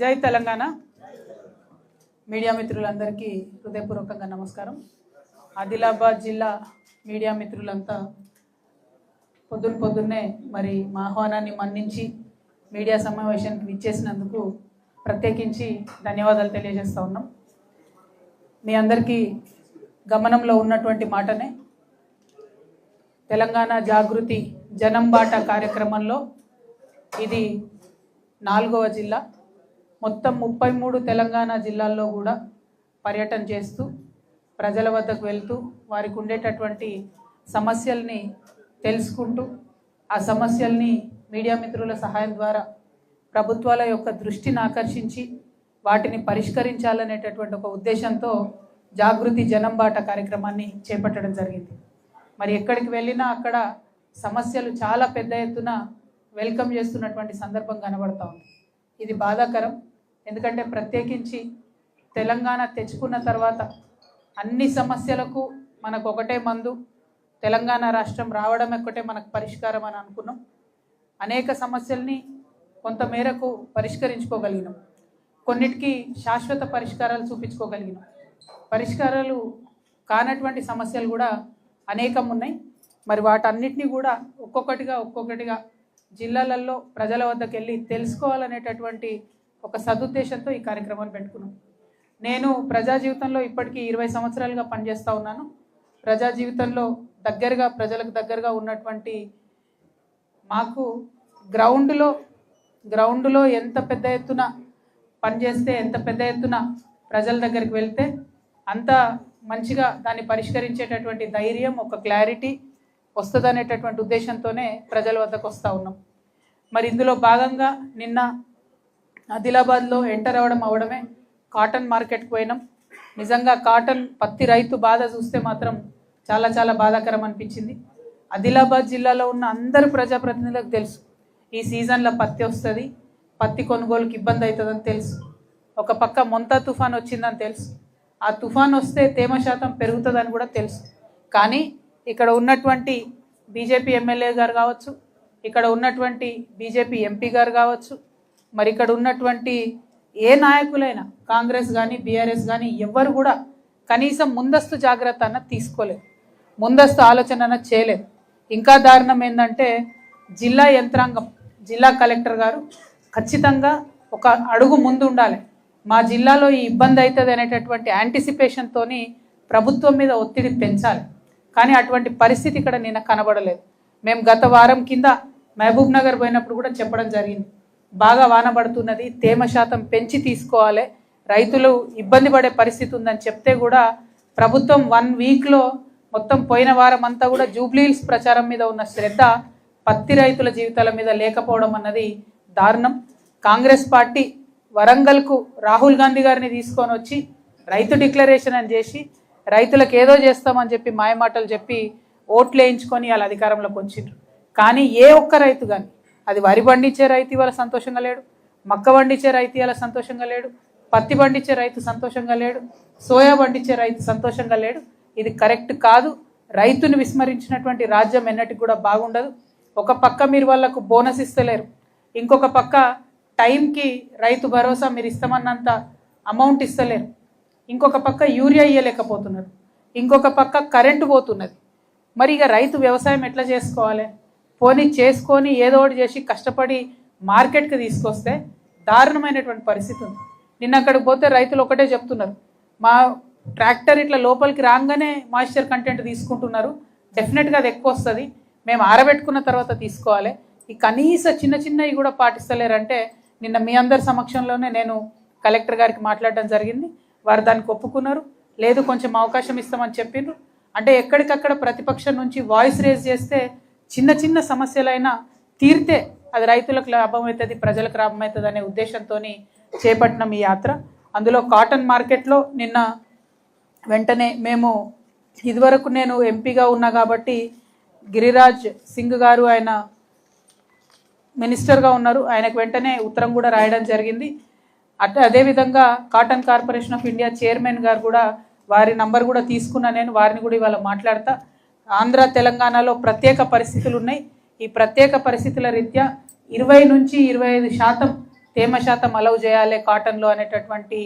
జై తెలంగాణ. మీడియా మిత్రులందరికీ హృదయపూర్వకంగా నమస్కారం. ఆదిలాబాద్ జిల్లా మీడియా మిత్రులంతా పొద్దున్న పొద్దున్నే మరి మా ఆహ్వానాన్ని మన్నించి మీడియా సమావేశానికి విచ్చేసినందుకు ప్రత్యేకించి ధన్యవాదాలు తెలియజేస్తూ ఉన్నాం. మీ అందరికీ గమనంలో ఉన్నటువంటి మాటనే తెలంగాణ జాగృతి జనం బాట కార్యక్రమంలో ఇది నాలుగవ జిల్లా. మొత్తం ముప్పై మూడు తెలంగాణ జిల్లాల్లో కూడా పర్యటన చేస్తూ ప్రజల వద్దకు వెళ్తూ వారికి ఉండేటటువంటి సమస్యల్ని తెలుసుకుంటూ ఆ సమస్యల్ని మీడియా మిత్రుల సహాయం ద్వారా ప్రభుత్వాల యొక్క దృష్టిని ఆకర్షించి వాటిని పరిష్కరించాలనేటటువంటి ఒక ఉద్దేశంతో జాగృతి జనంబాట కార్యక్రమాన్ని చేపట్టడం జరిగింది. మరి ఎక్కడికి వెళ్ళినా అక్కడ సమస్యలు చాలా పెద్ద ఎత్తున వెల్కమ్ చేస్తున్నటువంటి సందర్భం కనబడతా ఉంది. ఇది బాధాకరం. ఎందుకంటే ప్రత్యేకించి తెలంగాణ తెచ్చుకున్న తర్వాత అన్ని సమస్యలకు మనకు ఒకటే మందు. తెలంగాణ రాష్ట్రం రావడం ఒక్కటే మనకు పరిష్కారం అని అనుకున్నాం. అనేక సమస్యల్ని కొంతమేరకు పరిష్కరించుకోగలిగినాం. కొన్నిటికి శాశ్వత పరిష్కారాలు చూపించుకోగలిగినాం. పరిష్కారాలు కానటువంటి సమస్యలు కూడా అనేకం ఉన్నాయి. మరి వాటన్నిటినీ కూడా ఒక్కొక్కటిగా ఒక్కొక్కటిగా జిల్లాలలో ప్రజల వద్దకు వెళ్ళి తెలుసుకోవాలనేటటువంటి ఒక సదుద్దేశంతో ఈ కార్యక్రమాన్ని పెట్టుకున్నాం. నేను ప్రజా జీవితంలో ఇప్పటికీ ఇరవై సంవత్సరాలుగా పనిచేస్తూ ఉన్నాను. ప్రజా జీవితంలో దగ్గరగా ప్రజలకు దగ్గరగా ఉన్నటువంటి మాకు గ్రౌండ్లో గ్రౌండ్లో ఎంత పెద్ద ఎత్తున పనిచేస్తే ఎంత పెద్ద ఎత్తున ప్రజల దగ్గరికి వెళ్తే అంత మంచిగా దాన్ని పరిష్కరించేటటువంటి ధైర్యం ఒక క్లారిటీ వస్తుందనేటటువంటి ఉద్దేశంతోనే ప్రజల వద్దకు వస్తూ ఉన్నాం. మరి ఇందులో భాగంగా నిన్న ఆదిలాబాద్లో ఎంటర్ అవ్వడం అవడమే. కాటన్ మార్కెట్కి పోయినాం. నిజంగా కాటన్ పత్తి రైతు బాధ చూస్తే మాత్రం చాలా చాలా బాధాకరం అనిపించింది. ఆదిలాబాద్ జిల్లాలో ఉన్న అందరు ప్రజాప్రతినిధులకు తెలుసు. ఈ సీజన్లో పత్తి వస్తుంది పత్తి కొనుగోలుకి ఇబ్బంది అవుతుందని తెలుసు. ఒక పక్క మొంతా తుఫాన్ వచ్చిందని తెలుసు. ఆ తుఫాన్ వస్తే తేమ శాతం పెరుగుతుందని కూడా తెలుసు. కానీ ఇక్కడ ఉన్నటువంటి బీజేపీ ఎమ్మెల్యే గారు కావచ్చు ఇక్కడ ఉన్నటువంటి బీజేపీ ఎంపీ గారు కావచ్చు మరి ఇక్కడ ఉన్నటువంటి ఏ నాయకులైనా కాంగ్రెస్ కానీ బీఆర్ఎస్ కానీ ఎవ్వరు కూడా కనీసం ముందస్తు జాగ్రత్త అన్న తీసుకోలేదు. ముందస్తు ఆలోచన అన్న చేయలేదు. ఇంకా దారుణం ఏంటంటే జిల్లా యంత్రాంగం జిల్లా కలెక్టర్ గారు ఖచ్చితంగా ఒక అడుగు ముందు ఉండాలి. మా జిల్లాలో ఈ ఇబ్బంది అవుతుంది అనేటటువంటి యాంటిసిపేషన్తోని ప్రభుత్వం మీద ఒత్తిడి పెంచాలి. కానీ అటువంటి పరిస్థితి ఇక్కడ నిన్న కనబడలేదు. మేము గత వారం కింద మహబూబ్ నగర్ పోయినప్పుడు కూడా చెప్పడం జరిగింది. బాగా వాన పడుతున్నది తేమ శాతం పెంచి తీసుకోవాలి. రైతులు ఇబ్బంది పడే పరిస్థితి ఉందని చెప్తే కూడా ప్రభుత్వం వన్ వీక్లో మొత్తం పోయిన వారం అంతా కూడా జూబ్లీహిల్స్ ప్రచారం మీద ఉన్న శ్రద్ధ పత్తి రైతుల జీవితాల మీద లేకపోవడం అన్నది దారుణం. కాంగ్రెస్ పార్టీ వరంగల్కు రాహుల్ గాంధీ గారిని తీసుకొని వచ్చి రైతు డిక్లరేషన్ అని చేసి రైతులకు ఏదో చేస్తామని చెప్పి మాయమాటలు చెప్పి ఓట్లు వేయించుకొని వాళ్ళ అధికారంలోకి వచ్చిండ్రు. కానీ ఏ ఒక్క రైతు కానీ అది వరి పండించే రైతు ఇవాళ సంతోషంగా లేడు మక్క పండించే రైతు ఇవాళ సంతోషంగా లేడు పత్తి పండించే రైతు సంతోషంగా లేడు సోయా పండించే రైతు సంతోషంగా లేడు. ఇది కరెక్ట్ కాదు. రైతుని విస్మరించినటువంటి రాజ్యం ఎన్నటికి కూడా బాగుండదు. ఒక పక్క మీరు వాళ్ళకు బోనస్ ఇస్తలేరు. ఇంకొక పక్క టైంకి రైతు భరోసా మీరు ఇస్తామన్నంత అమౌంట్ ఇస్తలేరు. ఇంకొక పక్క యూరియా ఇయ్యలేకపోతున్నారు. ఇంకొక పక్క కరెంటు పోతున్నది. మరి ఇక రైతు వ్యవసాయం ఎట్లా చేసుకోవాలి? పోనీ చేసుకొని ఏదో ఒకటి చేసి కష్టపడి మార్కెట్కి తీసుకొస్తే దారుణమైనటువంటి పరిస్థితి ఉంది. నిన్న అక్కడికి పోతే రైతులు ఒకటే చెప్తున్నారు. మా ట్రాక్టర్ ఇట్లా లోపలికి రాగానే మాయిశ్చర్ కంటెంట్ తీసుకుంటున్నారు. డెఫినెట్గా అది ఎక్కువ వస్తుంది. మేము ఆరబెట్టుకున్న తర్వాత తీసుకోవాలి. ఈ కనీస చిన్న చిన్నవి కూడా పాటిస్తలేరంటే నిన్న మీ అందరి సమక్షంలోనే నేను కలెక్టర్ గారికి మాట్లాడడం జరిగింది. వారు దానికి ఒప్పుకున్నారు. లేదు కొంచెం అవకాశం ఇస్తామని చెప్పిండ్రు. అంటే ఎక్కడికక్కడ ప్రతిపక్షం నుంచి వాయిస్ రేజ్ చేస్తే చిన్న చిన్న సమస్యలైనా తీరితే అది రైతులకు లాభం అవుతుంది ప్రజలకు లాభం అవుతుంది అనే ఉద్దేశంతో చేపట్టిన ఈ యాత్ర. అందులో కాటన్ మార్కెట్లో నిన్న వెంటనే మేము ఇదివరకు నేను ఎంపీగా ఉన్నా కాబట్టి గిరిరాజ్ సింగ్ గారు ఆయన మినిస్టర్గా ఉన్నారు. ఆయనకు వెంటనే ఉత్తరం కూడా రాయడం జరిగింది. అట్ అదేవిధంగా cotton corporation of India chairman గారు కూడా వారి నంబర్ కూడా తీసుకున్నా నేను. వారిని కూడా ఇవాళ మాట్లాడతా. ఆంధ్ర తెలంగాణలో ప్రత్యేక పరిస్థితులు ఉన్నాయి. ఈ ప్రత్యేక పరిస్థితుల రీత్యా ఇరవై నుంచి ఇరవై ఐదు శాతం తేమ శాతం అలవ్ చేయాలి కాటన్లో అనేటటువంటి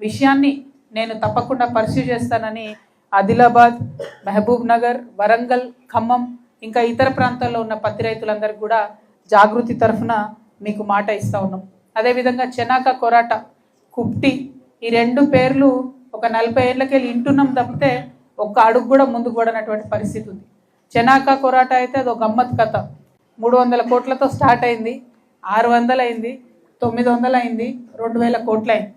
విషయాన్ని నేను తప్పకుండా పర్సూ చేస్తానని ఆదిలాబాద్ మహబూబ్ నగర్ వరంగల్ ఖమ్మం ఇంకా ఇతర ప్రాంతాల్లో ఉన్న పత్తి రైతులందరికీ కూడా జాగృతి తరఫున మీకు మాట ఇస్తా ఉన్నాం. అదేవిధంగా చెనాక కొరాట కుప్టి ఈ రెండు పేర్లు ఒక నలభై ఏళ్ళకెళ్ళి ఇంటున్నాం తప్పితే ఒక్క అడుగు కూడా ముందుకు పడనటువంటి పరిస్థితి ఉంది. చెనాకా కొరాట అయితే అది ఒక గమ్మత్ కథ. మూడు వందల కోట్లతో స్టార్ట్ అయింది ఆరు వందలు అయింది తొమ్మిది వందలు అయింది రెండు వేల కోట్లు అయింది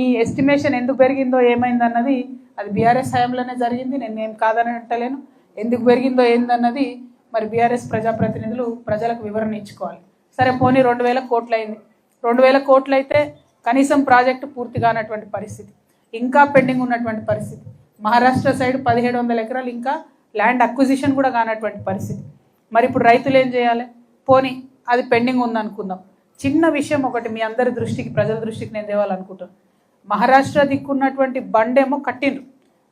ఈ ఎస్టిమేషన్ ఎందుకు పెరిగిందో ఏమైందన్నది అది బీఆర్ఎస్ హయాంలోనే జరిగింది నేను కాదని అంటలేను ఎందుకు పెరిగిందో ఏందన్నది మరి బీఆర్ఎస్ ప్రజాప్రతినిధులు ప్రజలకు వివరణ ఇచ్చుకోవాలి. సరే పోనీ రెండు వేల కోట్లు అయింది రెండు వేల కోట్లు అయితే కనీసం ప్రాజెక్టు పూర్తి కానటువంటి పరిస్థితి ఇంకా పెండింగ్ ఉన్నటువంటి పరిస్థితి. మహారాష్ట్ర సైడ్ పదిహేడు వందల ఎకరాలు ఇంకా ల్యాండ్ అక్విజిషన్ కూడా కానటువంటి పరిస్థితి. మరి ఇప్పుడు రైతులు ఏం చేయాలి? పోనీ అది పెండింగ్ ఉందనుకుందాం. చిన్న విషయం ఒకటి మీ అందరి దృష్టికి ప్రజల దృష్టికి నేను తేవాలనుకుంటాను మహారాష్ట్ర దిక్కున్నటువంటి బండేమో కట్టిండ్రు.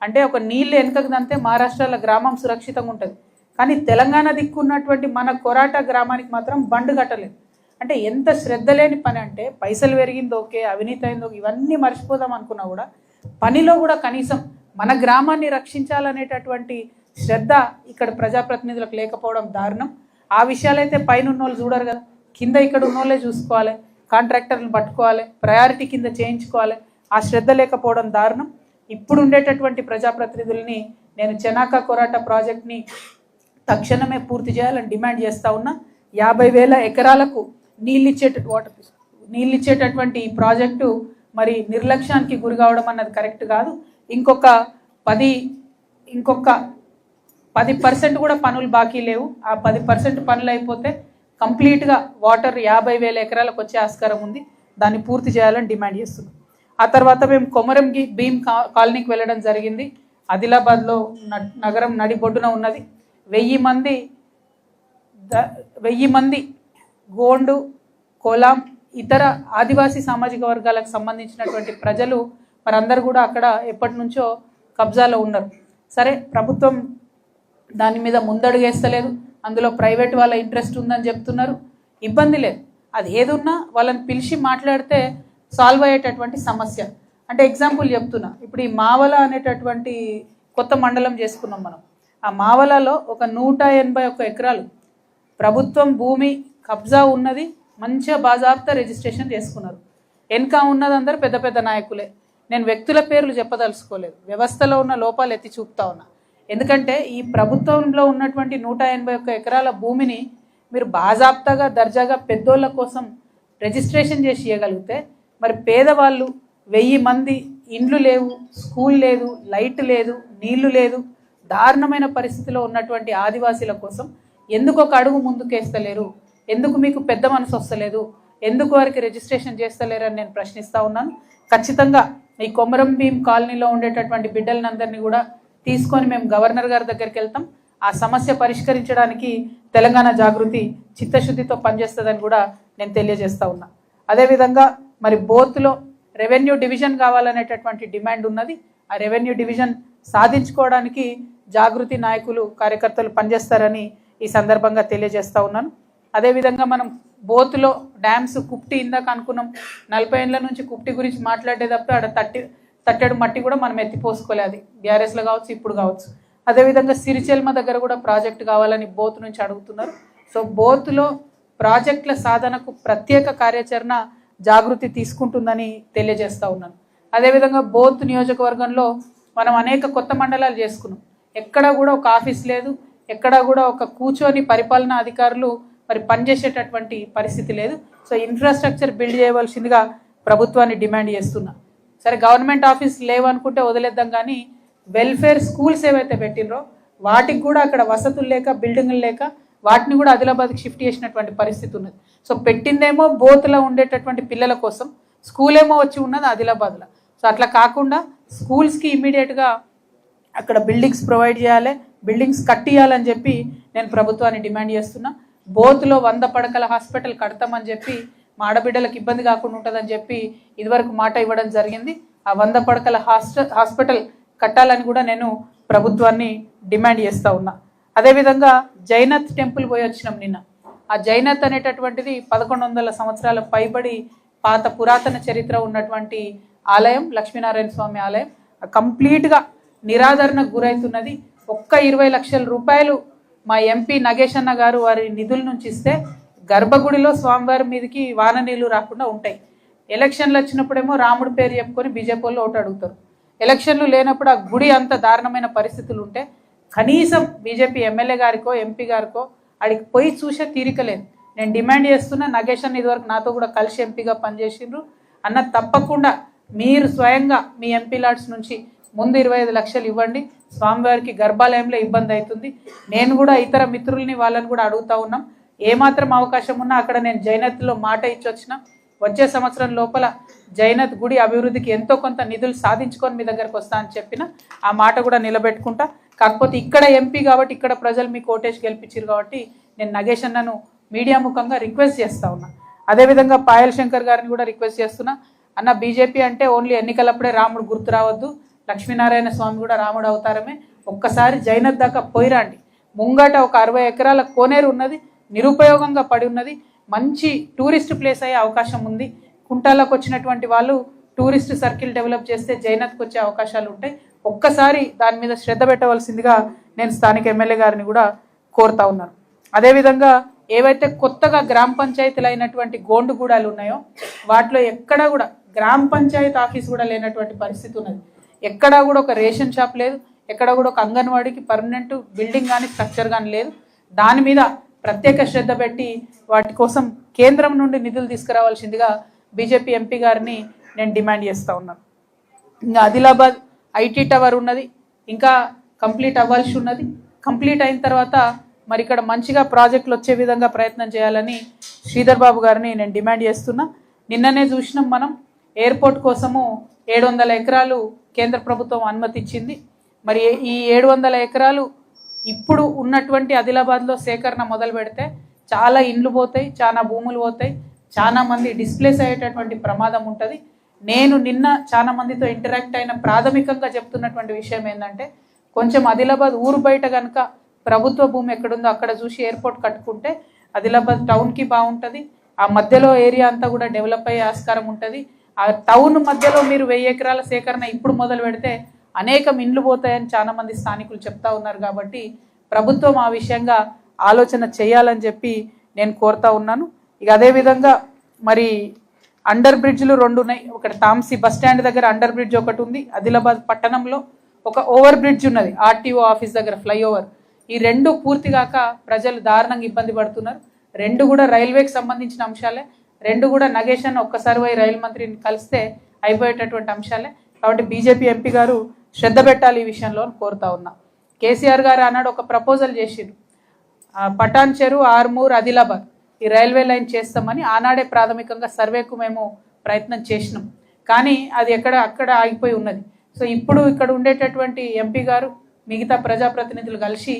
అంటే ఒక నీళ్ళు వెనుకకు దంతే మహారాష్ట్రలో గ్రామం సురక్షితంగా ఉంటుంది. కానీ తెలంగాణ దిక్కున్నటువంటి మన కొరాట గ్రామానికి మాత్రం బండ్ కట్టలేదు. అంటే ఎంత శ్రద్ధ లేని పని అంటే పైసలు పెరిగిందో ఓకే అవినీతి అయిందో ఇవన్నీ మర్చిపోదాం అనుకున్నా కూడా పనిలో కూడా కనీసం మన గ్రామాన్ని రక్షించాలనేటటువంటి శ్రద్ధ ఇక్కడ ప్రజాప్రతినిధులకు లేకపోవడం దారుణం. ఆ విషయాలైతే పైన ఉన్నోళ్ళు చూడరు కదా. కింద ఇక్కడ ఉన్నోళ్ళే చూసుకోవాలి. కాంట్రాక్టర్లు పట్టుకోవాలి. ప్రయారిటీ కింద చేయించుకోవాలి. ఆ శ్రద్ధ లేకపోవడం దారుణం. ఇప్పుడు ఉండేటటువంటి ప్రజాప్రతినిధుల్ని నేను చెనాక కొరాట ప్రాజెక్ట్ని తక్షణమే పూర్తి చేయాలని డిమాండ్ చేస్తా ఉన్నా. యాభై వేల ఎకరాలకు నీళ్ళిచ్చేట వాటర్ నీళ్ళు ఇచ్చేటటువంటి ఈ ప్రాజెక్టు మరి నిర్లక్ష్యానికి గురి కావడం అన్నది కరెక్ట్ కాదు. ఇంకొక పది ఇంకొక పది పర్సెంట్ కూడా పనులు బాకీ లేవు. ఆ పది పర్సెంట్ పనులు అయిపోతే కంప్లీట్గా వాటర్ యాభై వేల ఎకరాలకు వచ్చే ఆస్కారం ఉంది. దాన్ని పూర్తి చేయాలని డిమాండ్ చేస్తున్నాం. ఆ తర్వాత మేము కొమరంకి భీమ్ కా కాలనీకి వెళ్ళడం జరిగింది. ఆదిలాబాద్లో న- నగరం నడిబొడ్డున ఉన్నది. వెయ్యి మంది వెయ్యి మంది గోండు కోలాం ఇతర ఆదివాసీ సామాజిక వర్గాలకు సంబంధించినటువంటి ప్రజలు వారందరూ కూడా అక్కడ ఎప్పటి నుంచో కబ్జాలో ఉన్నారు. సరే ప్రభుత్వం దాని మీద ముందడుగేస్తలేదు. అందులో ప్రైవేట్ వాళ్ళ ఇంట్రెస్ట్ ఉందని చెప్తున్నారు. ఇబ్బంది లేదు. అది ఏదున్నా వాళ్ళని పిలిచి మాట్లాడితే సాల్వ్ అయ్యేటటువంటి సమస్య. అంటే ఎగ్జాంపుల్ చెప్తున్నా. ఇప్పుడు ఈ మావల అనేటటువంటి కొత్త మండలం చేసుకున్నాం మనం. ఆ మావలలో ఒక నూట ఎనభై ఒక్క ఎకరాలు ప్రభుత్వం భూమి కబ్జా ఉన్నది. మంచిగా బాజాబ్తా రిజిస్ట్రేషన్ చేసుకున్నారు. వెనక ఉన్నది పెద్ద పెద్ద నాయకులే. నేను వ్యక్తుల పేర్లు చెప్పదలుచుకోలేదు. వ్యవస్థలో ఉన్న లోపాలు ఎత్తి చూపుతా ఉన్నా. ఎందుకంటే ఈ ప్రభుత్వంలో ఉన్నటువంటి నూట ఎనభై ఒక్క ఎకరాల భూమిని మీరు బాజాబ్తాగా దర్జాగా పెద్దోళ్ళ కోసం రిజిస్ట్రేషన్ చేసి ఇవ్వగలిగితే మరి పేదవాళ్ళు వెయ్యి మంది ఇండ్లు లేవు స్కూల్ లేదు లైట్ లేదు నీళ్ళు లేదు దారుణమైన పరిస్థితిలో ఉన్నటువంటి ఆదివాసీల కోసం ఎందుకు ఒక అడుగు ముందుకేస్తలేరు? ఎందుకు మీకు పెద్ద మనసు వస్తలేదు? ఎందుకు వారికి రిజిస్ట్రేషన్ చేస్తలేరని నేను ప్రశ్నిస్తూ ఉన్నాను. ఖచ్చితంగా ఈ కొమరం భీం కాలనీలో ఉండేటటువంటి బిడ్డలందరినీ కూడా తీసుకొని మేము గవర్నర్ గారి దగ్గరికి వెళ్తాం. ఆ సమస్య పరిష్కరించడానికి తెలంగాణ జాగృతి చిత్తశుద్ధితో పనిచేస్తుందని కూడా నేను తెలియజేస్తా ఉన్నా. అదేవిధంగా మరి బోత్లో రెవెన్యూ డివిజన్ కావాలనేటటువంటి డిమాండ్ ఉన్నది. ఆ రెవెన్యూ డివిజన్ సాధించుకోవడానికి జాగృతి నాయకులు కార్యకర్తలు పనిచేస్తారని ఈ సందర్భంగా తెలియజేస్తా ఉన్నాను. అదేవిధంగా మనం బోత్లో డ్యామ్స్ కుప్టి ఇందాక అనుకున్నాం. నలభై ఏళ్ళ నుంచి కుప్టి గురించి మాట్లాడేటప్పుడు ఆడ తట్టి తట్టెడు మట్టి కూడా మనం ఎత్తిపోసుకోలేదు బీఆర్ఎస్లో కావచ్చు ఇప్పుడు కావచ్చు. అదేవిధంగా సిరిచెల్మ దగ్గర కూడా ప్రాజెక్ట్ కావాలని బోత్ నుంచి అడుగుతున్నారు. సో బోత్లో ప్రాజెక్టుల సాధనకు ప్రత్యేక కార్యాచరణ జాగృతి తీసుకుంటుందని తెలియజేస్తూ ఉన్నాను. అదేవిధంగా బోత్ నియోజకవర్గంలో మనం అనేక కొత్త మండలాలు చేసుకున్నాం. ఎక్కడా కూడా ఒక ఆఫీస్ లేదు. ఎక్కడా కూడా ఒక కూర్చొని పరిపాలనా అధికారులు మరి పనిచేసేటటువంటి పరిస్థితి లేదు. సో ఇన్ఫ్రాస్ట్రక్చర్ బిల్డ్ చేయవలసిందిగా ప్రభుత్వాన్ని డిమాండ్ చేస్తున్నా. సరే గవర్నమెంట్ ఆఫీస్ లేవనుకుంటే వదిలేద్దాం కానీ వెల్ఫేర్ స్కూల్స్ ఏవైతే పెట్టినరో వాటికి కూడా అక్కడ వసతులు లేక బిల్డింగులు లేక వాటిని కూడా ఆదిలాబాద్కి షిఫ్ట్ చేసినటువంటి పరిస్థితి ఉన్నది. సో పెట్టిందేమో బోత్లో ఉండేటటువంటి పిల్లల కోసం స్కూల్ ఏమో వచ్చి ఉన్నది ఆదిలాబాద్లో. సో అట్లా కాకుండా స్కూల్స్కి ఇమీడియట్గా అక్కడ బిల్డింగ్స్ ప్రొవైడ్ చేయాలి బిల్డింగ్స్ కట్టియాలని చెప్పి నేను ప్రభుత్వాన్ని డిమాండ్ చేస్తున్నా. బోత్లో వంద పడకల హాస్పిటల్ కడతామని చెప్పి మా ఆడబిడ్డలకు ఇబ్బంది కాకుండా ఉంటుందని చెప్పి ఇదివరకు మాట ఇవ్వడం జరిగింది. ఆ వంద పడకల హాస్పిటల్ కట్టాలని కూడా నేను ప్రభుత్వాన్ని డిమాండ్ చేస్తూ ఉన్నా. అదేవిధంగా జైనత్ టెంపుల్ పోయి వచ్చినాం నిన్న. ఆ జైనత్ అనేటటువంటిది పదకొండు వందల సంవత్సరాల పైబడి పాత పురాతన చరిత్ర ఉన్నటువంటి ఆలయం లక్ష్మీనారాయణ స్వామి ఆలయం. కంప్లీట్గా నిరాదరణకు గురవుతున్నది ఒక్క ఇరవై లక్షల రూపాయలు మా ఎంపీ నగేష్ అన్న గారు వారి నిధుల నుంచి ఇస్తే గర్భగుడిలో స్వామివారి మీదకి వాన నీళ్ళు రాకుండా ఉంటాయి. ఎలక్షన్లు వచ్చినప్పుడేమో రాముడి పేరు చెప్పుకొని బీజేపీలో ఓటు అడుగుతారు. ఎలక్షన్లు లేనప్పుడు ఆ గుడి అంత దారుణమైన పరిస్థితులు ఉంటే కనీసం బీజేపీ ఎమ్మెల్యే గారికో ఎంపీ గారికో అడిగి పోయి చూసే తీరిక లేదు. నేను డిమాండ్ చేస్తున్నా నగేష్ అన్న ఇదివరకు నాతో కూడా కలిసి ఎంపీగా పనిచేసిండ్రు. అన్న తప్పకుండా మీరు స్వయంగా మీ ఎంపీ లాడ్స్ నుంచి ముందు ఇరవై ఐదు లక్షలు ఇవ్వండి. స్వామివారికి గర్భాలయంలో ఇబ్బంది అవుతుంది. నేను కూడా ఇతర మిత్రుల్ని వాళ్ళని కూడా అడుగుతా ఉన్నాం. ఏమాత్రం అవకాశం ఉన్నా అక్కడ నేను జైనత్లో మాట ఇచ్చి వచ్చిన. వచ్చే సంవత్సరం లోపల జైనత్ గుడి అభివృద్ధికి ఎంతో కొంత నిధులు సాధించుకొని మీ దగ్గరకు వస్తా అని చెప్పిన. ఆ మాట కూడా నిలబెట్టుకుంటా. కాకపోతే ఇక్కడ ఎంపీ కాబట్టి ఇక్కడ ప్రజలు మీ కోటేష్ గెలిపించారు కాబట్టి నేను నగేష్ అన్నను మీడియా ముఖంగా రిక్వెస్ట్ చేస్తా ఉన్నా. అదేవిధంగా పాయల్ శంకర్ గారిని కూడా రిక్వెస్ట్ చేస్తున్నా. అన్న బీజేపీ అంటే ఓన్లీ ఎన్నికలప్పుడే రాముడు గుర్తు రావద్దు. లక్ష్మీనారాయణ స్వామి కూడా రాముడు అవతారమే. ఒక్కసారి జైనత్ దాకా పోయిరాండి. ముంగట ఒక అరవై ఎకరాల కోనేరు ఉన్నది నిరుపయోగంగా పడి ఉన్నది. మంచి టూరిస్ట్ ప్లేస్ అయ్యే అవకాశం ఉంది. కుంటాలకు వచ్చినటువంటి వాళ్ళు టూరిస్ట్ సర్కిల్ డెవలప్ చేస్తే జైనత్కి వచ్చే అవకాశాలు ఉంటాయి. ఒక్కసారి దాని మీద శ్రద్ధ పెట్టవలసిందిగా నేను స్థానిక ఎమ్మెల్యే గారిని కూడా కోరుతా ఉన్నాను. అదేవిధంగా ఏవైతే కొత్తగా గ్రామ పంచాయతీలు అయినటువంటి గోండుగూడాలు ఉన్నాయో వాటిలో ఎక్కడా కూడా గ్రామ పంచాయతీ ఆఫీస్ కూడా లేనటువంటి పరిస్థితి ఉన్నది. ఎక్కడా కూడా ఒక రేషన్ షాప్ లేదు ఎక్కడ కూడా ఒక అంగన్వాడీకి పర్మనెంట్ బిల్డింగ్ కానీ స్ట్రక్చర్ కానీ లేదు. దాని మీద ప్రత్యేక శ్రద్ధ పెట్టి వాటి కోసం కేంద్రం నుండి నిధులు తీసుకురావాల్సిందిగా బీజేపీ ఎంపీ గారిని నేను డిమాండ్ చేస్తూ ఉన్నాను. ఇంకా ఆదిలాబాద్ ఐటీ టవర్ ఉన్నది ఇంకా కంప్లీట్ అవ్వాల్సి ఉన్నది. కంప్లీట్ అయిన తర్వాత మరి ఇక్కడ మంచిగా ప్రాజెక్టులు వచ్చే విధంగా ప్రయత్నం చేయాలని శ్రీధర్ బాబు గారిని నేను డిమాండ్ చేస్తున్నా. నిన్ననే చూసినాం మనం ఎయిర్పోర్ట్ కోసము ఏడు వందల ఎకరాలు కేంద్ర ప్రభుత్వం అనుమతిచ్చింది. మరి ఈ ఏడు వందల ఎకరాలు ఇప్పుడు ఉన్నటువంటి ఆదిలాబాద్లో సేకరణ మొదలు పెడితే చాలా ఇండ్లు పోతాయి చాలా భూములు పోతాయి చాలా మంది డిస్ప్లేస్ అయ్యేటటువంటి ప్రమాదం ఉంటుంది. నేను నిన్న చాలా మందితో ఇంటరాక్ట్ అయిన ప్రాథమికంగా చెప్తున్నటువంటి విషయం ఏంటంటే కొంచెం ఆదిలాబాద్ ఊరు బయట కనుక ప్రభుత్వ భూమి ఎక్కడుందో అక్కడ చూసి ఎయిర్పోర్ట్ కట్టుకుంటే ఆదిలాబాద్ టౌన్కి బాగుంటుంది. ఆ మధ్యలో ఏరియా అంతా కూడా డెవలప్ అయ్యే ఆస్కారం ఉంటుంది. ఆ టౌన్ మధ్యలో మీరు వెయ్యి ఎకరాల సేకరణ ఇప్పుడు మొదలు పెడితే అనేకం ఇండ్లు పోతాయని చాలామంది స్థానికులు చెప్తా ఉన్నారు కాబట్టి ప్రభుత్వం ఆ విషయంగా ఆలోచన చేయాలని చెప్పి నేను కోరుతా ఉన్నాను. ఇక అదేవిధంగా మరి అండర్ బ్రిడ్జ్లు రెండు ఉన్నాయి. ఒకటి తాంసీ బస్ స్టాండ్ దగ్గర అండర్ బ్రిడ్జ్ ఒకటి ఉంది. ఆదిలాబాద్ పట్టణంలో ఒక ఓవర్ బ్రిడ్జ్ ఉన్నది. ఆర్టీఓ ఆఫీస్ దగ్గర ఫ్లైఓవర్. ఈ రెండు పూర్తిగాక ప్రజలు దారుణంగా ఇబ్బంది పడుతున్నారు. రెండు కూడా రైల్వేకి సంబంధించిన అంశాలే. రెండు కూడా నగేష్ ఒక్కసారి పోయి రైలు మంత్రిని కలిస్తే అయిపోయేటటువంటి అంశాలే. కాబట్టి బీజేపీ ఎంపీ గారు శ్రద్ధ పెట్టాలి ఈ విషయంలో కోరుతా ఉన్నా. కేసీఆర్ గారు అన్నాడు ఒక ప్రపోజల్ చేసిండు. పటాన్ చెరు ఆర్మూర్ ఆదిలాబాద్ ఈ రైల్వే లైన్ చేస్తామని ఆనాడే ప్రాథమికంగా సర్వేకు మేము ప్రయత్నం చేసినాం. కానీ అది ఎక్కడ అక్కడ ఆగిపోయి ఉన్నది. సో ఇప్పుడు ఇక్కడ ఉండేటటువంటి ఎంపీ గారు మిగతా ప్రజాప్రతినిధులు కలిసి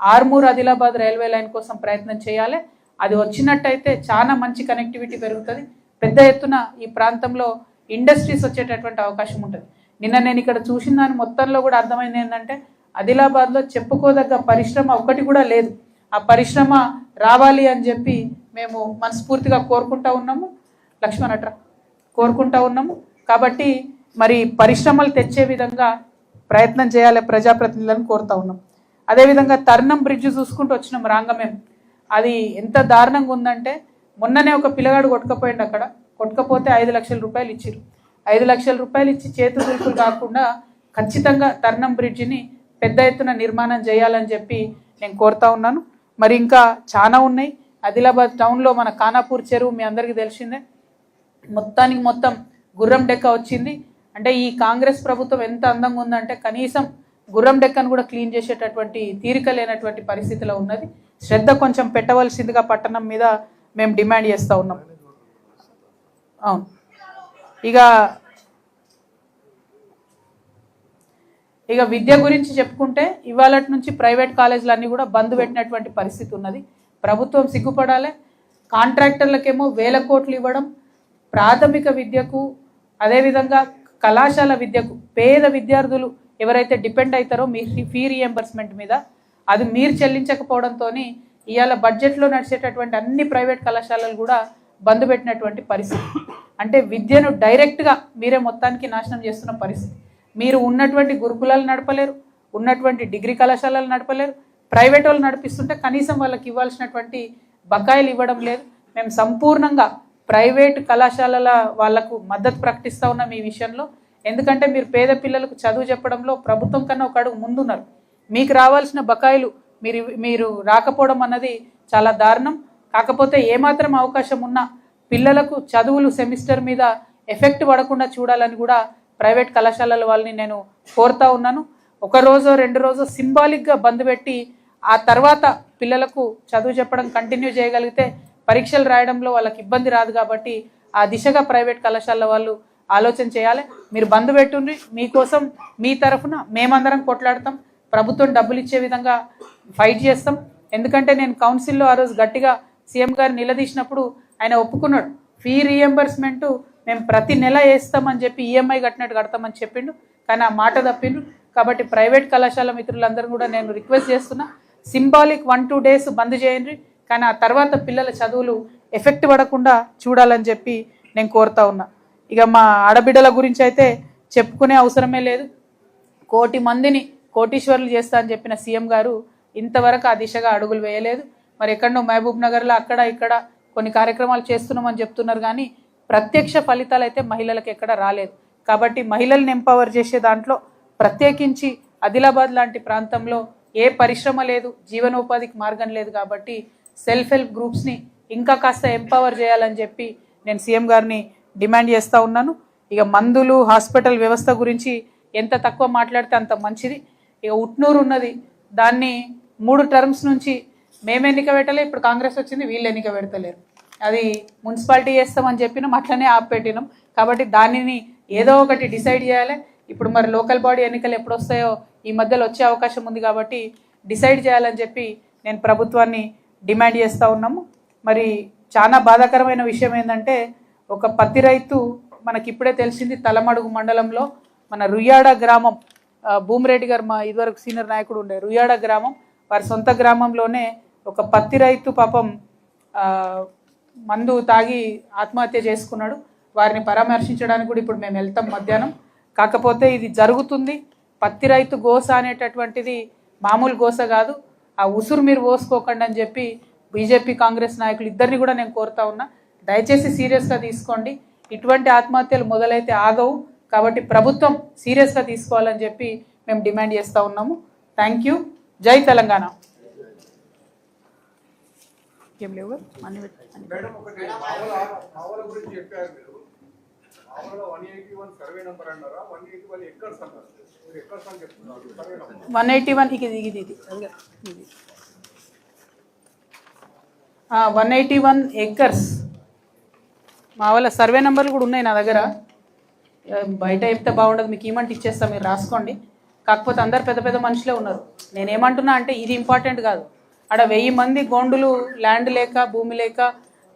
ఆర్మూర్ ఆదిలాబాద్ రైల్వే లైన్ కోసం ప్రయత్నం చేయాలి. అది వచ్చినట్టయితే చాలా మంచి కనెక్టివిటీ పెరుగుతుంది. పెద్ద ఎత్తున ఈ ప్రాంతంలో ఇండస్ట్రీస్ వచ్చేటటువంటి అవకాశం ఉంటుంది. నిన్న నేను ఇక్కడ చూసిన దాని మొత్తంలో కూడా అర్థమైంది ఏంటంటే ఆదిలాబాద్లో చెప్పుకోదగ్గ పరిశ్రమ ఒకటి కూడా లేదు. ఆ పరిశ్రమ రావాలి అని చెప్పి మేము మనస్ఫూర్తిగా కోరుకుంటా ఉన్నాము. లక్ష్మణ్ అట్రా కోరుకుంటా ఉన్నాము. కాబట్టి మరి పరిశ్రమలు తెచ్చే విధంగా ప్రయత్నం చేయాలి ప్రజాప్రతినిధులను కోరుతా ఉన్నాం. అదేవిధంగా తర్ణం బ్రిడ్జ్ చూసుకుంటూ వచ్చినాం రాంగమేం. అది ఎంత దారుణంగా ఉందంటే మొన్ననే ఒక పిల్లగాడు కొట్టుకపోయిండు అక్కడ. కొట్టుకపోతే ఐదు లక్షల రూపాయలు ఇచ్చిరు ఐదు లక్షల రూపాయలు ఇచ్చి చేతు దులుపులు కాకుండా ఖచ్చితంగా తర్ణం బ్రిడ్జిని పెద్ద ఎత్తున నిర్మాణం చేయాలని చెప్పి నేను కోరుతా ఉన్నాను. మరి ఇంకా చాలా ఉన్నాయి. ఆదిలాబాద్ టౌన్లో మన ఖానాపూర్ చెరువు మీ అందరికీ తెలిసిందే. మొత్తానికి మొత్తం గుర్రం డెక్క వచ్చింది. అంటే ఈ కాంగ్రెస్ ప్రభుత్వం ఎంత అందంగా ఉందంటే కనీసం గుర్రం డెక్కను కూడా క్లీన్ చేసేటటువంటి తీరిక లేనటువంటి పరిస్థితిలో ఉన్నది. శ్రద్ధ కొంచెం పెట్టవలసిందిగా పట్టణం మీద మేము డిమాండ్ చేస్తూ ఉన్నాం. అవును. ఇక ఇక విద్య గురించి చెప్పుకుంటే ఇవాళ నుంచి ప్రైవేట్ కాలేజీలన్నీ కూడా బంద్ పెట్టినటువంటి పరిస్థితి ఉన్నది. ప్రభుత్వం సిగ్గుపడాలి. కాంట్రాక్టర్లకేమో వేల కోట్లు ఇవ్వడం ప్రాథమిక విద్యకు అదేవిధంగా కళాశాల విద్యకు పేద విద్యార్థులు ఎవరైతే డిపెండ్ అవుతారో మీ ఫీ రియంబర్స్మెంట్ మీద అది మీరు చెల్లించకపోవడంతో ఇవాళ బడ్జెట్లో నడిచేటటువంటి అన్ని ప్రైవేట్ కళాశాలలు కూడా బంద్ పెట్టినటువంటి పరిస్థితి. అంటే విద్యను డైరెక్ట్గా మీరే మొత్తానికి నాశనం చేస్తున్న పరిస్థితి. మీరు ఉన్నటువంటి గురుకులాలు నడపలేరు ఉన్నటువంటి డిగ్రీ కళాశాలలు నడపలేరు ప్రైవేట్ వాళ్ళు నడిపిస్తుంటే కనీసం వాళ్ళకి ఇవ్వాల్సినటువంటి బకాయిలు ఇవ్వడం లేదు. మేము సంపూర్ణంగా ప్రైవేట్ కళాశాలల వాళ్ళకు మద్దతు ప్రకటిస్తూ ఉన్నాం ఈ విషయంలో. ఎందుకంటే మీరు పేద పిల్లలకు చదువు చెప్పడంలో ప్రభుత్వం కన్నా ఒక అడుగు ముందున్నారు. మీకు రావాల్సిన బకాయిలు మీరు మీరు రాకపోవడం అన్నది చాలా దారుణం. కాకపోతే ఏమాత్రం అవకాశం ఉన్నా పిల్లలకు చదువులు సెమిస్టర్ మీద ఎఫెక్ట్ పడకుండా చూడాలని కూడా ప్రైవేట్ కళాశాలల వాళ్ళని నేను కోరుతా ఉన్నాను. ఒక రోజు రెండు రోజు సింబాలిక్గా బంద్ పెట్టి ఆ తర్వాత పిల్లలకు చదువు చెప్పడం కంటిన్యూ చేయగలిగితే పరీక్షలు రాయడంలో వాళ్ళకి ఇబ్బంది రాదు కాబట్టి ఆ దిశగా ప్రైవేట్ కళాశాల వాళ్ళు ఆలోచన చేయాలి. మీరు బంద్ పెట్టుండ్రి. మీకోసం మీ తరఫున మేమందరం కొట్లాడతాం. ప్రభుత్వం డబ్బులు ఇచ్చే విధంగా ఫైట్ చేస్తాం. ఎందుకంటే నేను కౌన్సిల్లో ఆ రోజు గట్టిగా సీఎం గారు నిలదీసినప్పుడు ఆయన ఒప్పుకున్నాడు. ఫీ రీఎంబర్స్మెంట్ మేము ప్రతి నెల వేస్తామని చెప్పి ఈఎంఐ కట్టినట్టు కడతామని చెప్పిండు. కానీ ఆ మాట తప్పిండు. కాబట్టి ప్రైవేట్ కళాశాల మిత్రులందరూ కూడా నేను రిక్వెస్ట్ చేస్తున్నా. Symbolic one two days bandh చేయండి. కానీ ఆ తర్వాత పిల్లల చదువులు ఎఫెక్ట్ పడకుండా చూడాలని చెప్పి నేను కోరుతా ఉన్నా. ఇక మా ఆడబిడ్డల గురించి అయితే చెప్పుకునే అవసరమే లేదు. కోటి మందిని కోటీశ్వరులు చేస్తా అని చెప్పిన సీఎం గారు ఇంతవరకు ఆ దిశగా అడుగులు వేయలేదు. మరి ఎక్కడో మహబూబ్ నగర్లో అక్కడ ఇక్కడ కొన్ని కార్యక్రమాలు చేస్తున్నామని చెప్తున్నారు కానీ ప్రత్యక్ష ఫలితాలు అయితే మహిళలకు ఎక్కడ రాలేదు. కాబట్టి మహిళల్ని ఎంపవర్ చేసే దాంట్లో ప్రత్యేకించి ఆదిలాబాద్ లాంటి ప్రాంతంలో ఏ పరిశ్రమ లేదు జీవనోపాధికి మార్గం లేదు కాబట్టి సెల్ఫ్ హెల్ప్ గ్రూప్స్ని ఇంకా కాస్త ఎంపవర్ చేయాలని చెప్పి నేను సీఎం గారిని డిమాండ్ చేస్తూ ఉన్నాను. ఇక మందులు హాస్పిటల్ వ్యవస్థ గురించి ఎంత తక్కువ మాట్లాడితే అంత మంచిది. ఇక ఉట్నూరు ఉన్నది. దాన్ని మూడు టర్మ్స్ నుంచి మేము ఎన్నిక పెట్టలే ఇప్పుడు కాంగ్రెస్ వచ్చింది వీళ్ళు ఎన్నిక పెడతలేరు. అది మున్సిపాలిటీ చేస్తామని చెప్పినాం అట్లనే ఆపెట్టినాం కాబట్టి దానిని ఏదో ఒకటి డిసైడ్ చేయాలి. ఇప్పుడు మరి లోకల్ బాడీ ఎన్నికలు ఎప్పుడు వస్తాయో ఈ మధ్యలో వచ్చే అవకాశం ఉంది కాబట్టి డిసైడ్ చేయాలని చెప్పి నేను ప్రభుత్వాన్ని డిమాండ్ చేస్తూ ఉన్నాము. మరి చాలా బాధాకరమైన విషయం ఏంటంటే ఒక పత్తి రైతు మనకి ఇప్పుడే తెలిసింది తలమడుగు మండలంలో మన రుయ్యాడ గ్రామం భూమిరెడ్డి గారు మా ఇదివరకు సీనియర్ నాయకుడు ఉండే రుయాడ గ్రామం వారి సొంత గ్రామంలోనే ఒక పత్తి రైతు పాపం మందు తాగి ఆత్మహత్య చేసుకున్నాడు. వారిని పరామర్శించడానికి కూడా ఇప్పుడు మేము వెళ్తాం మధ్యాహ్నం. కాకపోతే ఇది జరుగుతుంది. పత్తి రైతు గోస అనేటటువంటిది మామూలు గోస కాదు. ఆ ఉసురు మీరు పోసుకోకండి అని చెప్పి బీజేపీ కాంగ్రెస్ నాయకులు ఇద్దరిని కూడా నేను కోరుతా ఉన్నా. దయచేసి సీరియస్గా తీసుకోండి. ఇటువంటి ఆత్మహత్యలు మొదలైతే ఆగవు. కాబట్టి ప్రభుత్వం సీరియస్గా తీసుకోవాలని చెప్పి మేము డిమాండ్ చేస్తూ ఉన్నాము. Thank you Jai Telangana. ఏం లేవు? వన్ ఎయిటీ వన్ ఇది వన్ ఎయిటీ వన్ ఎక్కర్స్ మా వాళ్ళ సర్వే నెంబర్లు కూడా ఉన్నాయి నా దగ్గర. బయట చెప్తే బాగుండదు మీకు ఏమంటే ఇచ్చేస్తా మీరు రాసుకోండి. కాకపోతే అందరు పెద్ద పెద్ద మనుషులే ఉన్నారు. నేను ఏమంటున్నా అంటే ఇది ఇంపార్టెంట్ కాదు. ఆడ వెయ్యి మంది గోండులు ల్యాండ్ లేక భూమి లేక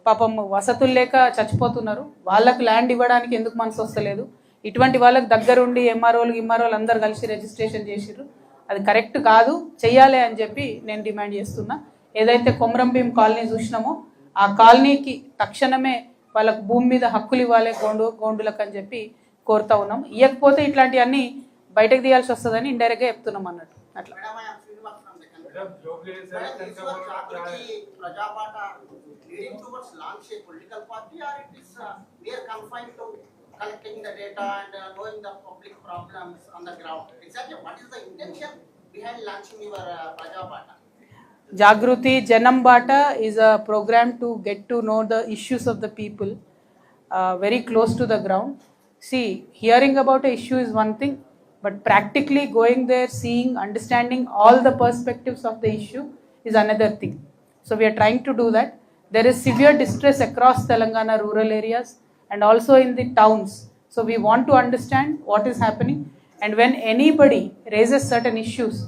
పాపం వసతులు లేక చచ్చిపోతున్నారు. వాళ్ళకు ల్యాండ్ ఇవ్వడానికి ఎందుకు మనసు వస్తలేదు? ఇటువంటి వాళ్ళకి దగ్గరుండి ఎంఆర్ఓలు ఎంఆర్ఓలు అందరు కలిసి రిజిస్ట్రేషన్ చేసిర్రు. అది కరెక్ట్ కాదు చెయ్యాలి అని చెప్పి నేను డిమాండ్ చేస్తున్నా. ఏదైతే కొమరంభీం కాలనీ చూసినామో ఆ కాలనీకి తక్షణమే వాళ్ళకు భూమి మీద హక్కులు ఇవ్వాలి గోండు గోండులకు అని చెప్పి కోరుతా ఉన్నాం. ఇవ్వకపోతే ఇట్లాంటివన్నీ బయటకు తీయాల్సి వస్తుందని ఇండైరెక్ట్గా చెప్తున్నాం అన్నట్టు. అట్లా. Jagruthi Janam Bata is a program to get to know the issues of the people very close to the ground See, hearing about a issue is one thing, but practically going there, seeing, understanding all the perspectives of the issue is another thing. So, we are trying to do that. There is severe distress across Telangana rural areas and also in the towns. So, we want to understand what is happening. And when anybody raises certain issues,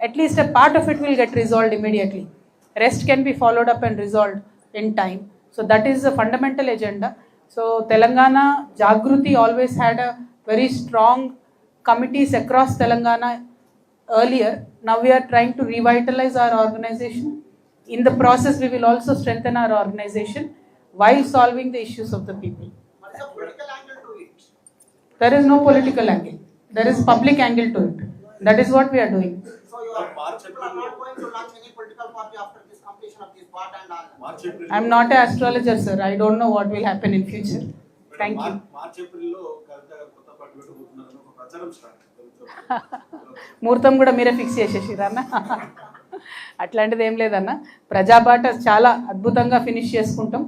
at least a part of it will get resolved immediately. Rest can be followed up and resolved in time. So that is the fundamental agenda. So Telangana Jagruti always had a very strong committees across Telangana earlier. Now we are trying to revitalize our organization. in the process we will also strengthen our organization while solving the issues of the people. What's the political angle to it? There is no political angle. There is public angle to it. That is what we are doing. So you are, people are not going to launch completion of this part and all. March April I am not an astrologer, sir. I don't know what will happen in future. Thank you. March- March ఏప్రిల్లో కవిత గారు కొత్త party పెట్టబోతున్నారని ఒక ప్రచారం start ముహూర్తం కూడా మీరే fix చేసేసిరా అన్న అట్లాంటిది ఏం లేదన్న ప్రజాబాట చాలా అద్భుతంగా ఫినిష్ చేసుకుంటాం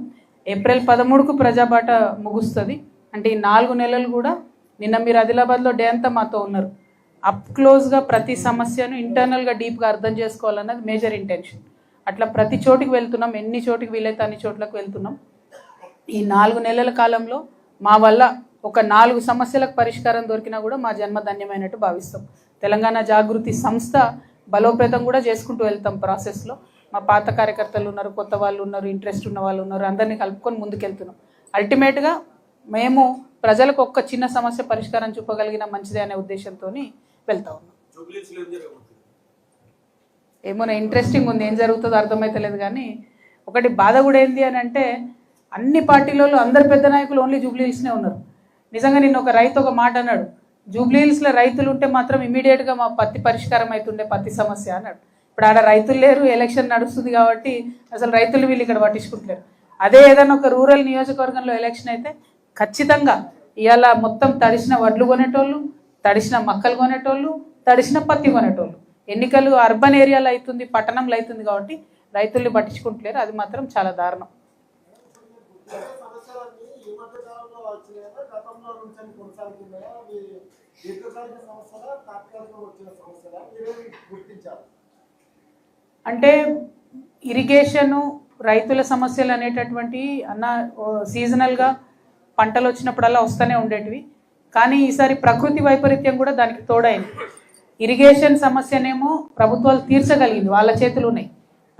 ఏప్రిల్ పదమూడుకు ప్రజాబాట ముగుస్తుంది అంటే ఈ నాలుగు నెలలు కూడా నిన్న మీరు ఆదిలాబాద్లో డే అంతా మాతో ఉన్నారు అప్ క్లోజ్గా ప్రతి సమస్యను ఇంటర్నల్గా డీప్గా అర్థం చేసుకోవాలన్నది మేజర్ ఇంటెన్షన్ అట్లా ప్రతి చోటికి వెళ్తున్నాం. ఎన్ని చోటికి వీలైతే అన్ని చోట్లకు వెళ్తున్నాం. ఈ నాలుగు నెలల కాలంలో మా వల్ల ఒక నాలుగు సమస్యలకు పరిష్కారం దొరికినా కూడా మా జన్మ ధన్యమైనట్టు భావిస్తాం. తెలంగాణ జాగృతి సంస్థ బలోపేతం కూడా చేసుకుంటూ వెళ్తాం ప్రాసెస్లో మా పాత కార్యకర్తలు ఉన్నారు కొత్త వాళ్ళు ఉన్నారు ఇంట్రెస్ట్ ఉన్న వాళ్ళు ఉన్నారు అందరినీ కలుపుకొని ముందుకెళ్తున్నాం. అల్టిమేట్గా మేము ప్రజలకు ఒక్క చిన్న సమస్య పరిష్కారం చూపగలిగిన మంచిదే అనే ఉద్దేశంతో వెళ్తా ఉన్నాం. ఏమైనా ఇంట్రెస్టింగ్ ఉంది ఏం జరుగుతుందో అర్థమైతలేదు కానీ ఒకటి బాధ కూడా ఏంది అని అంటే అన్ని పార్టీలలో అందరు పెద్ద నాయకులు ఓన్లీ జూబ్లీ హిల్స్నే ఉన్నారు. నిజంగా నిన్న ఒక రైతు ఒక మాట అన్నాడు జూబ్లీ హిల్స్లో రైతులు ఉంటే మాత్రం ఇమీడియట్గా మా పత్తి పరిష్కారం అవుతుండే పత్తి సమస్య అన్నాడు. ఇప్పుడు ఆడ రైతులు లేరు ఎలక్షన్ నడుస్తుంది కాబట్టి అసలు రైతులు వీళ్ళు ఇక్కడ పట్టించుకుంటలేరు. అదే ఏదైనా ఒక రూరల్ నియోజకవర్గంలో ఎలక్షన్ అయితే ఖచ్చితంగా ఇవాళ మొత్తం తడిసిన వడ్లు కొనేటోళ్ళు తడిసిన మక్కలు కొనేటోళ్ళు తడిసిన పత్తి కొనేటోళ్ళు. ఎన్నికలు అర్బన్ ఏరియాలో అవుతుంది పట్టణంలో అవుతుంది కాబట్టి రైతుల్ని పట్టించుకుంటలేరు. అది మాత్రం చాలా దారుణం. అంటే ఇరిగేషను రైతుల సమస్యలు అనేటటువంటి అన్న సీజనల్గా పంటలు వచ్చినప్పుడల్లా వస్తూనే ఉండేటివి. కానీ ఈసారి ప్రకృతి వైపరీత్యం కూడా దానికి తోడైంది. ఇరిగేషన్ సమస్యనేమో ప్రభుత్వాలు తీర్చగలిగింది. వాళ్ళ చేతులు ఉన్నాయి.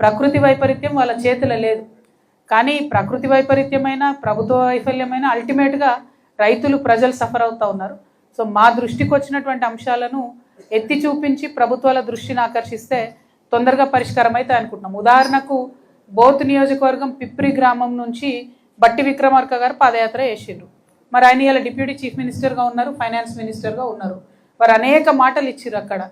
ప్రకృతి వైపరీత్యం వాళ్ళ చేతుల లేదు. కానీ ప్రకృతి వైపరీత్యమైన ప్రభుత్వ వైఫల్యమైన అల్టిమేట్గా రైతులు ప్రజలు సఫర్ అవుతూ ఉన్నారు. సో మా దృష్టికి వచ్చినటువంటి అంశాలను ఎత్తి చూపించి ప్రభుత్వాల దృష్టిని ఆకర్షిస్తే తొందరగా పరిష్కారం అయితే అనుకుంటున్నాం. ఉదాహరణకు బోత్ నియోజకవర్గం పిప్రి గ్రామం నుంచి బట్టి విక్రమార్క గారు పాదయాత్ర చేసిండ్రు. మరి ఆయన ఇలా డిప్యూటీ చీఫ్ మినిస్టర్గా ఉన్నారు ఫైనాన్స్ మినిస్టర్గా ఉన్నారు. వారు అనేక మాటలు ఇచ్చారు అక్కడ.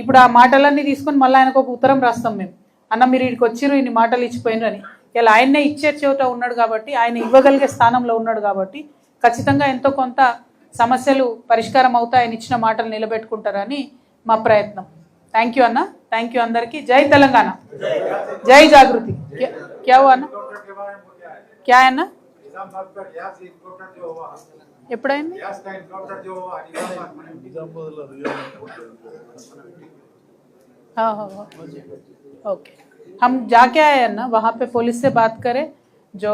ఇప్పుడు ఆ మాటలన్నీ తీసుకొని మళ్ళీ ఆయనకు ఒక ఉత్తరం రాస్తాం మేము. అన్న మీరు ఇక్కడికి వచ్చిర్రు ఇన్ని మాటలు ఇచ్చిపోయినారు అని. ఇలా ఆయన్నే ఇచ్చే చోట ఉన్నాడు కాబట్టి ఆయన ఇవ్వగలిగే స్థానంలో ఉన్నాడు కాబట్టి ఖచ్చితంగా ఎంతో కొంత సమస్యలు పరిష్కారం అవుతాయి ఆయన ఇచ్చిన మాటలు నిలబెట్టుకుంటారని మా ప్రయత్నం. థ్యాంక్ యూ అన్న. థ్యాంక్ యూ అందరికీ. జై తెలంగాణ. జై జాగృతి. క్యా అన్న? క్యా అన్న? निजामाबाद का गैस इनकाउंटर जो हुआ ఎప్పుడైంది गैस का इनकाउंटर जो हुआ निजामाबाद में हाँ हाँ हाँ ओके हम जाके आए हैं ना वहाँ पे पुलिस से बात करें जो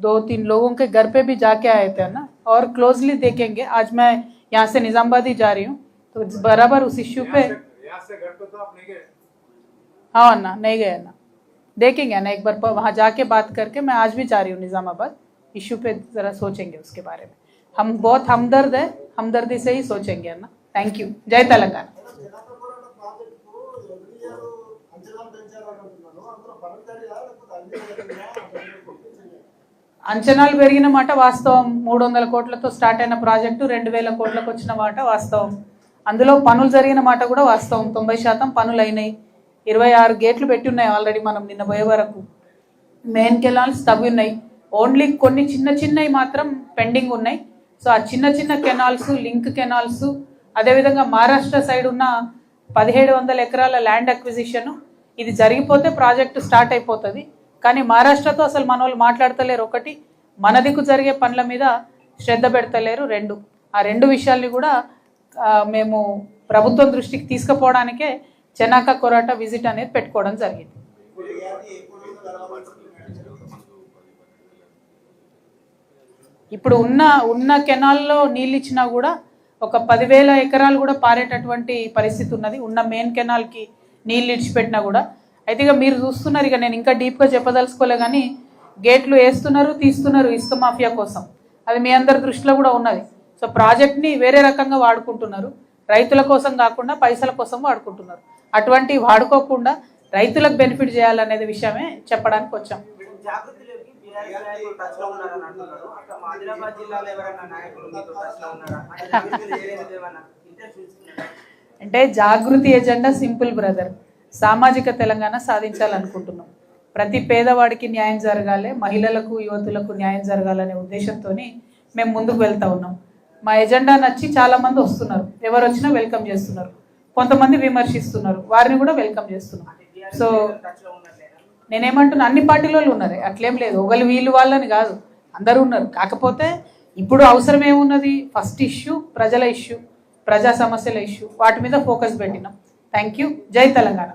दो तीन लोगों के घर पे भी जाके आए थे ना और क्लोजली देखेंगे आज मैं यहाँ से निज़ामबाद ही जा रही हूँ तो बराबर उस इश्यू पे यहाँ से- यहाँ से घर पे तो आप नहीं गए हाँ अन्ना नहीं गए ना देखेंगे ना एक बार प- वहाँ जाके बात करके मैं आज भी जा रही हूँ निज़ामाबाद इश्यू पे ज़रा सोचेंगे उसके बारे में हम बहुत हमदर्द है हमदर्दी से ही सोचेंगे अन्ना थैंक यू जय तेलंगाना జనపపురం ప్రాజెక్టుకు ఎవ్రీ ఇయర్ అంచనాలు పెంచాలని అంటున్నాను అందులో పనులు జరిగా లేకపోతే అన్ని జరిగినా అంచనాలు పెరిగిన మాట వాస్తవం మూడు వందల కోట్లతో స్టార్ట్ అయిన ప్రాజెక్టు రెండు వేల కోట్లకు వచ్చిన మాట వాస్తవం అందులో పనులు జరిగిన మాట కూడా వాస్తవం తొంభై శాతం పనులు అయినాయి ఇరవై ఆరు గేట్లు పెట్టి ఉన్నాయి ఆల్రెడీ మనం నిన్న పోయే వరకు మెయిన్ కెనాల్స్ తవ్వి ఉన్నాయి ఓన్లీ కొన్ని చిన్న చిన్నవి మాత్రం పెండింగ్ ఉన్నాయి సో ఆ చిన్న చిన్న కెనాల్స్ లింక్ కెనాల్స్ అదేవిధంగా మహారాష్ట్ర సైడ్ ఉన్న పదిహేడు వందల ఎకరాల ల్యాండ్ అక్విజిషన్. ఇది జరిగిపోతే ప్రాజెక్టు స్టార్ట్ అయిపోతుంది. కానీ మహారాష్ట్రతో అసలు మన వాళ్ళు మాట్లాడతలేరు. ఒకటి మన దిక్కు జరిగే పనుల మీద శ్రద్ధ పెడతలేరు. రెండు ఆ రెండు విషయాల్ని కూడా మేము ప్రభుత్వం దృష్టికి తీసుకుపోవడానికే చెనాక కొరాట విజిట్ అనేది పెట్టుకోవడం జరిగింది. ఇప్పుడు ఉన్న ఉన్న కెనాల్లో నీళ్ళు ఇచ్చినా కూడా ఒక పదివేల ఎకరాలు కూడా పారేటటువంటి పరిస్థితి ఉన్నది. ఉన్న మెయిన్ కెనాల్కి నీళ్ళు ఇడిచిపెట్టినా కూడా. అయితే ఇక మీరు చూస్తున్నారు ఇక నేను ఇంకా డీప్గా చెప్పదలుచుకోలే కానీ గేట్లు వేస్తున్నారు తీస్తున్నారు ఇసుక మాఫియా కోసం. అది మీ అందరి దృష్టిలో కూడా ఉన్నది. సో ప్రాజెక్ట్ని వేరే రకంగా వాడుకుంటున్నారు. రైతుల కోసం కాకుండా పైసల కోసం వాడుకుంటున్నారు. అటువంటి వాడుకోకుండా రైతులకు బెనిఫిట్ చేయాలనేది విషయమే చెప్పడానికి వచ్చాం. జాగృతిలోకి బీఆర్ఎస్ నాయకులు టచ్లో ఉన్నారని అంటున్నారు. అక్కడ మా ఆదిలాబాద్ జిల్లాలో ఎవరైనా నాయకులు మీతో టచ్లో ఉన్నారా? అంటే జాగృతి ఎజెండా సింపుల్ బ్రదర్. సామాజిక తెలంగాణ సాధించాలనుకుంటున్నాం. ప్రతి పేదవాడికి న్యాయం జరగాలి మహిళలకు యువతులకు న్యాయం జరగాలనే ఉద్దేశంతో మేము ముందుకు వెళ్తా ఉన్నాం. మా ఎజెండా నచ్చి చాలా మంది వస్తున్నారు. ఎవరు వచ్చినా వెల్కమ్ చేస్తున్నారు. కొంతమంది విమర్శిస్తున్నారు. వారిని కూడా వెల్కమ్ చేస్తున్నాం సో నేనేమంటున్నా అన్ని పార్టీలో ఉన్నారు. అట్లేం లేదు. ఒకళ్ళు వీళ్ళు వాళ్ళని కాదు. అందరూ ఉన్నారు. కాకపోతే ఇప్పుడు అవసరం ఏమున్నది? ఫస్ట్ ఇష్యూ ప్రజల ఇష్యూ ప్రజా సమస్యల ఇష్యూ వాటి మీద ఫోకస్ పెట్టినాం. Thank you Jai Telangana.